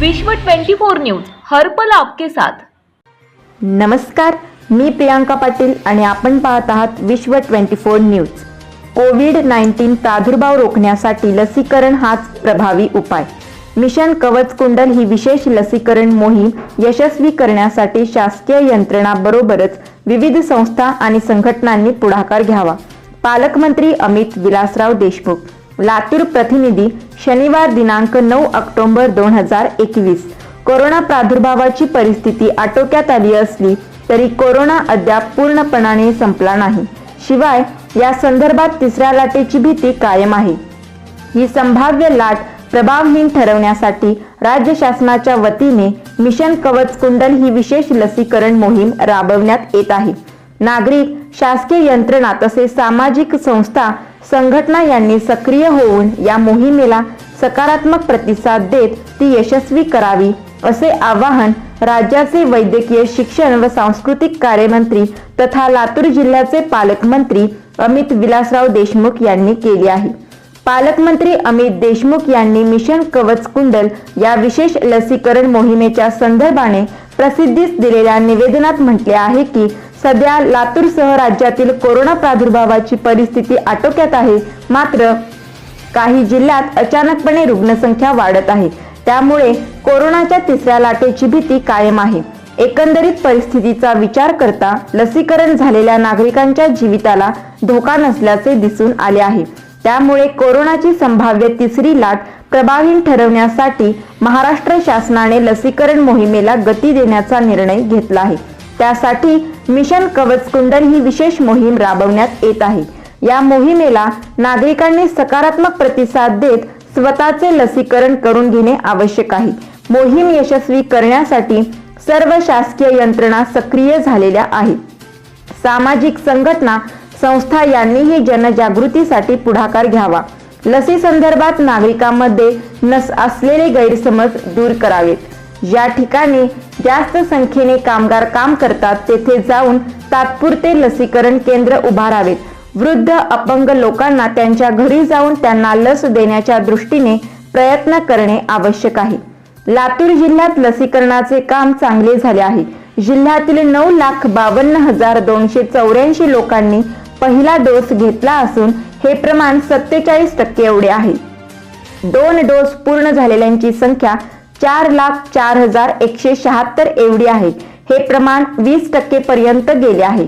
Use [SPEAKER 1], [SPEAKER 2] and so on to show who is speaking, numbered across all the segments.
[SPEAKER 1] विश्व 24 न्यूज हरपल आपके साथ.
[SPEAKER 2] नमस्कार मी प्रियांका पाटील आणि आपण पाहत आहात Vishwa twenty four news. Covid nineteen प्रादुर्भाव रोखण्यासाठी लसीकरण हाच प्रभावी उपाय. मिशन कवच कुंडल ही विशेष लसीकरण मोहीम यशस्वी करण्यासाठी शासकीय यंत्रणाबरोबरच विविध संस्था आणि संघटनांनी पुढाकार घ्यावा. पालकमंत्री अमित विलासराव देशमुख. लातूर प्रतिनिधी शनिवार दिनांक नऊ ऑक्टोबर दोन हजार एकवीस. कोरोना प्रादुर्भावाची परिस्थिती आटोक्यात आली असली तरी कोरोना अद्याप पूर्णपणाने संपला नाही. शिवाय या संदर्भात तिसऱ्या लाटेची भीती कायम आहे. ही संभाव्य लाट प्रभावहीन ठरवण्यासाठी राज्य शासनाच्या वतीने मिशन कवच कुंडल ही विशेष लसीकरण मोहीम राबवण्यात येत आहे. नागरिक शासकीय यंत्रणा तसेच सामाजिक संस्था संघटना यांनी सक्रिय होऊन या मोहिमेला सकारात्मक प्रतिसाद देत ती यशस्वी करावी असे आवाहन राज्याचे वैद्यकीय शिक्षण व सांस्कृतिक कार्यमंत्री तथा लातूर जिल्ह्याचे पालकमंत्री अमित विलासराव देशमुख यांनी केले आहे. पालकमंत्री अमित देशमुख यांनी मिशन कवच कुंडल या विशेष लसीकरण मोहिमेच्या संदर्भाने प्रसिद्धीस दिलेल्या निवेदनात म्हटले आहे की सध्या लातूरसह राज्यातील कोरोना प्रादुर्भावाची परिस्थिती आटोक्यात आहे. मात्र काही जिल्ह्यात अचानकपणे रुग्णसंख्या वाढत आहे. त्यामुळे कोरोनाच्या तिसऱ्या लाटेची भीती कायम आहे. एकंदरीत परिस्थितीचा विचार करता लसीकरण झालेल्या नागरिकांच्या जीविताला धोका नसल्याचे दिसून आले आहे. त्यामुळे कोरोनाची संभाव्य तिसरी लाट प्रभावी ठरवण्यासाठी महाराष्ट्र शासनाने लसीकरण मोहिमेला गती देण्याचा निर्णय घेतला आहे. त्यासाठी मिशन कवच कुंडल ही विशेष मोहीम राबवण्यात येत आहे. या मोहिमेला नागरिकांनी सकारात्मक प्रतिसाद देत स्वतःचे लसीकरण करून घेणे आवश्यक आहे. मोहीम यशस्वी करण्यासाठी सर्व शासकीय यंत्रणा सक्रिय झालेल्या आहेत. सामाजिक संघटना संस्था यांनीही जनजागृतीसाठी पुढाकार घ्यावा. लसी संदर्भात नागरिकांमध्ये नस असलेले गैरसमज दूर करावेत. ज्या ठिकाणी जास्त संख्येने कामगार काम करतात तेथे जाऊन तात्पुरते लसीकरण केंद्र उभारावेत. वृद्ध अपंग लोकांना त्यांच्या घरी जाऊन त्यांना लस देण्याच्या दृष्टीने प्रयत्न करणे आवश्यक आहे. लातूर जिल्ह्यात लसीकरणाचे काम चांगले झाले आहे. जिल्ह्यातील नऊ लाख बावन्न हजार दोनशे चौऱ्याऐंशी लोकांनी पहिला डोस घेतला असून हे प्रमाण सत्तेचाळीस टक्के एवढे आहे. दोन डोस पूर्ण झालेल्यांची संख्या चार लाख चार हजार एकशे शहात्तर एवढी आहे. हे प्रमाण वीस टक्के पर्यंत गेले आहे.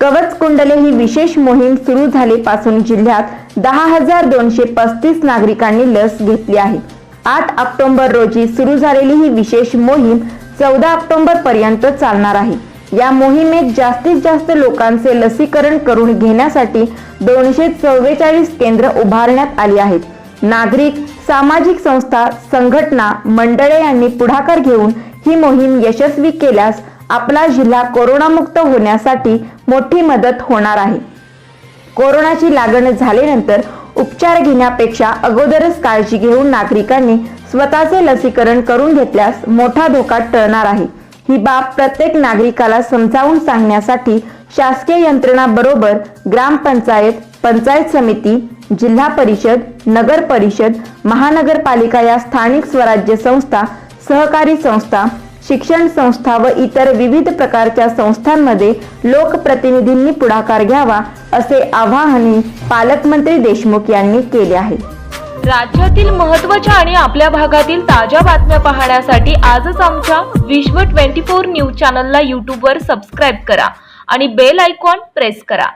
[SPEAKER 2] कवच कुंडले ही विशेष मोहीम सुरू झालीपासून जिल्ह्यात दहा हजार दोनशे पस्तीस नागरिकांनी लस घेतली आहे. आठ ऑक्टोबर रोजी सुरू झालेली ही विशेष मोहीम चौदा ऑक्टोबर पर्यंत चालणार आहे. या मोहिमेत जास्तीत जास्त लोकांचे लसीकरण करून घेण्यासाठी दोनशे चव्वेचाळीस केंद्र उभारण्यात आली आहेत. नागरिक सामाजिक संस्था संघटना मंडळे यांनी पुढाकार घेऊन ही मोहीम यशस्वी केल्यास आपला जिल्हा कोरोनामुक्त होण्यासाठी मोठी मदत होणार आहे. कोरोनाची लागण झाल्यानंतर उपचार घेण्यापेक्षा अगोदरच काळजी घेऊन नागरिकांनी स्वतःचे लसीकरण करून घेतल्यास मोठा धोका टळणार आहे. ही बाब प्रत्येक नागरिकाला समजावून सांगण्यासाठी शासकीय यंत्रणाबरोबर ग्रामपंचायत पंचायत समिती जिल्हा परिषद नगर परिषद महानगरपालिका या स्थानिक स्वराज्य संस्था सहकारी संस्था शिक्षण संस्था व इतर विविध प्रकारच्या संस्थांमध्ये लोकप्रतिनिधींनी पुढाकार घ्यावा असे आवाहनही पालकमंत्री देशमुख यांनी केले आहे.
[SPEAKER 1] राज्यातील महत्त्वाच्या आणि आपल्या भागातील ताज्या बातम्या पाहण्यासाठी आजच आमच्या विश्व 24 न्यूज चॅनलला यूट्यूबवर सबस्क्राईब करा आणि बेल आयकॉन प्रेस करा.